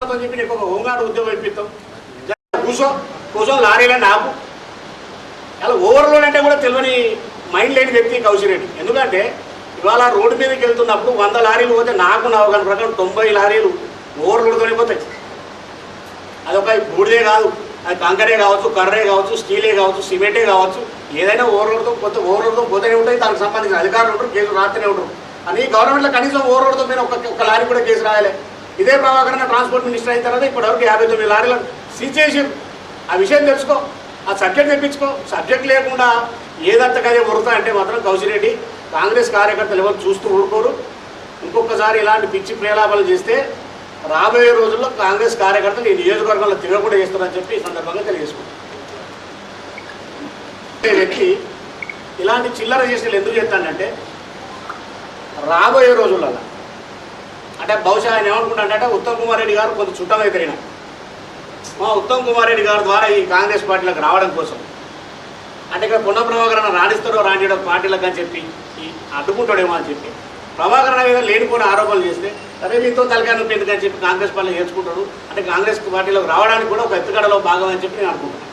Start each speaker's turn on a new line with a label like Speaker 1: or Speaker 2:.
Speaker 1: అని చెప్పి నీకు ఒక హోంగార్డ్ ఉద్యోగం ఇప్పిస్తాం. కూర్చో కూర్చో లారీలని నాకు అలా ఓవర్లోడ్ అంటే కూడా తెలియని మైండ్ లేని వ్యక్తి కౌశిరెడ్డి ఎందుకంటే ఇవాళ రోడ్డు మీదకి వెళ్తున్నప్పుడు వంద లారీలు పోతే నాకు నా అవగాహన ప్రకారం తొంభై లారీలు ఓవర్లోడ్తోనే పోతాయి. అదొక బూడిదే కాదు. అది కంకరే కావచ్చు కర్రే కావచ్చు స్టీలే కావచ్చు సిమెంటే కావచ్చు. ఏదైనా ఓవర్లోడ్తో కొత్త ఓవర్లోడ్తో పోతేనే ఉంటాయి. దానికి సంబంధించిన అధికారులు ఉంటారు కేసులు రాస్తూనే ఉంటారు. అని గవర్నమెంట్లో కనీసం ఓవర్లోడ్తో మీరు ఒక ఒక లారీ కూడా కేసు రాయాలి. ఇదే ప్రభాకర్ ట్రాన్స్పోర్ట్ మినిస్టర్ అయిన తర్వాత ఇప్పటివరకు యాభై తొమ్మిది లారీలను సీజ్ చేసారు ఆ విషయం తెలుసుకో ఆ సబ్జెక్ట్ తెప్పించుకో. సబ్జెక్ట్ లేకుండా ఏదంత కదే అంటే మాత్రం కౌశిరెడ్డి కాంగ్రెస్ కార్యకర్తలు ఎవరు చూస్తూ ఊరుకోరు. ఇంకొకసారి ఇలాంటి పిచ్చి ప్రేలాపాలు చేస్తే రాబోయే రోజుల్లో కాంగ్రెస్ కార్యకర్తలు ఈ నియోజకవర్గంలో తిరగకుండా చేస్తారని చెప్పి ఈ సందర్భంగా తెలియజేసుకుంటారు వ్యక్తి ఇలాంటి చిల్లర చేసిన ఎందుకు చేస్తానంటే రాబోయే రోజులలో అంటే బహుశా ఆయన ఏమనుకుంటాడంటే ఉత్తమ్ కుమార్ రెడ్డి గారు కొంత చుట్టమే తిరిగిన మా ఉత్తమ్ కుమార్ రెడ్డి గారి ద్వారా ఈ కాంగ్రెస్ పార్టీలకు రావడం కోసం. అంటే ఇక్కడ కొండ ప్రభాకరణ రాణిస్తాడో రానియడం పార్టీలకు అని చెప్పి అడ్డుకుంటాడేమో అని చెప్పి. ప్రభాకరణ మీద లేనిపోయిన ఆరోపణలు చేస్తే అదే మీతో తలకాయ నొప్పి ఎందుకని చెప్పి కాంగ్రెస్ పార్టీలో నేర్చుకుంటాడు అంటే కాంగ్రెస్ పార్టీలోకి రావడానికి కూడా ఒక ఎత్తుగడలో భాగం అని చెప్పి నేను అనుకుంటున్నాను.